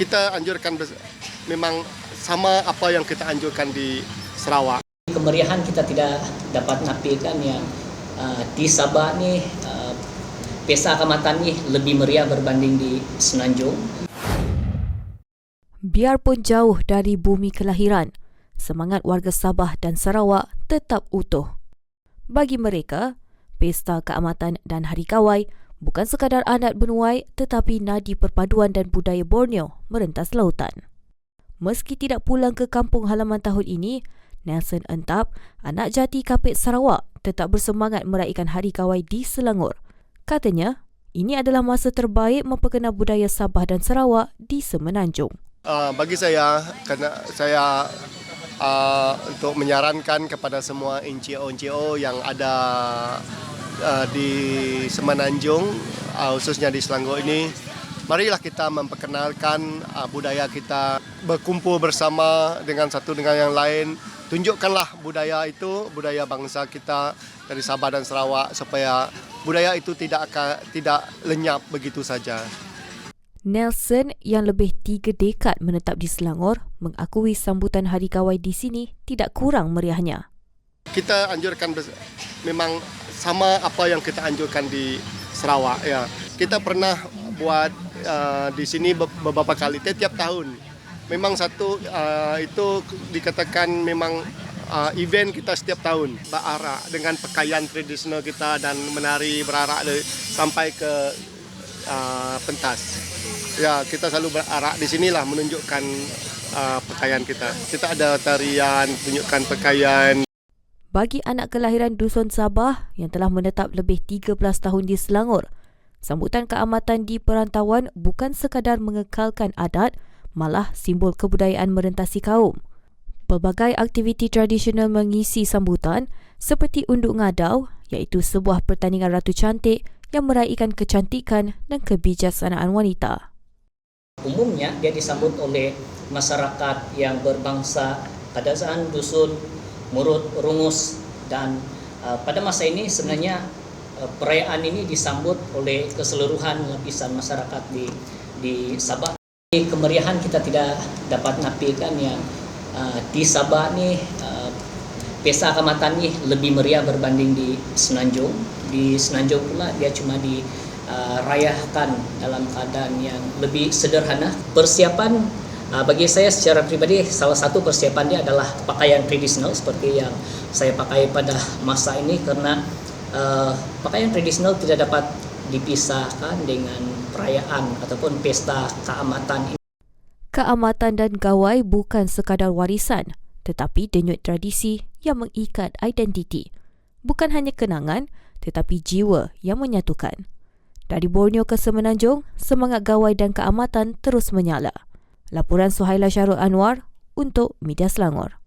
kita anjurkan memang sama apa yang kita anjurkan di Sarawak. Kemeriahan kita tidak dapat nafikan yang uh, di Sabah ni uh, pesta kamatan ni lebih meriah berbanding di Semenanjung. Biarpun jauh dari bumi kelahiran, semangat warga Sabah dan Sarawak tetap utuh. Bagi mereka, Pesta Keamatan dan Hari Kawai bukan sekadar adat benuai tetapi nadi perpaduan dan budaya Borneo merentas lautan. Meski tidak pulang ke kampung halaman tahun ini, Nelson Entap, anak jati Kapit Sarawak, tetap bersemangat meraihkan Hari Kawai di Selangor. Katanya, ini adalah masa terbaik memperkenal budaya Sabah dan Sarawak di Semenanjung. Uh, bagi saya, kerana saya uh, untuk menyarankan kepada semua NGO-NGO yang ada uh, di Semenanjung, uh, khususnya di Selangor ini, marilah kita memperkenalkan uh, budaya kita, berkumpul bersama dengan satu dengan yang lain, tunjukkanlah budaya itu, budaya bangsa kita dari Sabah dan Sarawak supaya budaya itu tidak akan tidak lenyap begitu saja. Nelson yang lebih tiga dekad menetap di Selangor mengakui sambutan Hari Kawai di sini tidak kurang meriahnya. kita anjurkan memang sama apa yang kita anjurkan di Sarawak ya. Kita pernah buat uh, di sini be- beberapa kali tiap tahun. Memang satu uh, itu dikatakan memang uh, event kita setiap tahun berarak dengan pakaian tradisional kita dan menari berarak sampai ke uh, pentas. Ya, kita selalu berarak di sinilah menunjukkan uh, pakaian kita. Kita ada tarian, tunjukkan pakaian, Bagi anak kelahiran Dusun Sabah yang telah menetap lebih 13 tahun di Selangor, sambutan keamatan di perantauan bukan sekadar mengekalkan adat, malah simbol kebudayaan merentasi kaum. Pelbagai aktiviti tradisional mengisi sambutan seperti unduk ngadau iaitu sebuah pertandingan ratu cantik yang meraihkan kecantikan dan kebijaksanaan wanita. Umumnya dia disambut oleh masyarakat yang berbangsa Kadazan, Dusun, Murut, Rungus dan uh, pada masa ini sebenarnya uh, perayaan ini disambut oleh keseluruhan lapisan masyarakat di di Sabah. Kemeriahan kita tidak dapat nafikan yang uh, di Sabah ni uh, pesta kamatan ni lebih meriah berbanding di Semenanjung. Di Semenanjung pula dia cuma di uh, rayakan dalam keadaan yang lebih sederhana. Persiapan uh, bagi saya secara pribadi salah satu persiapan dia adalah pakaian tradisional seperti yang saya pakai pada masa ini karena uh, pakaian tradisional tidak dapat dipisahkan dengan perayaan ataupun pesta keamatan Keamatan dan gawai bukan sekadar warisan, tetapi denyut tradisi yang mengikat identiti. Bukan hanya kenangan, tetapi jiwa yang menyatukan. Dari Borneo ke Semenanjung, semangat gawai dan keamatan terus menyala. Laporan Suhaila Syarul Anwar untuk Media Selangor.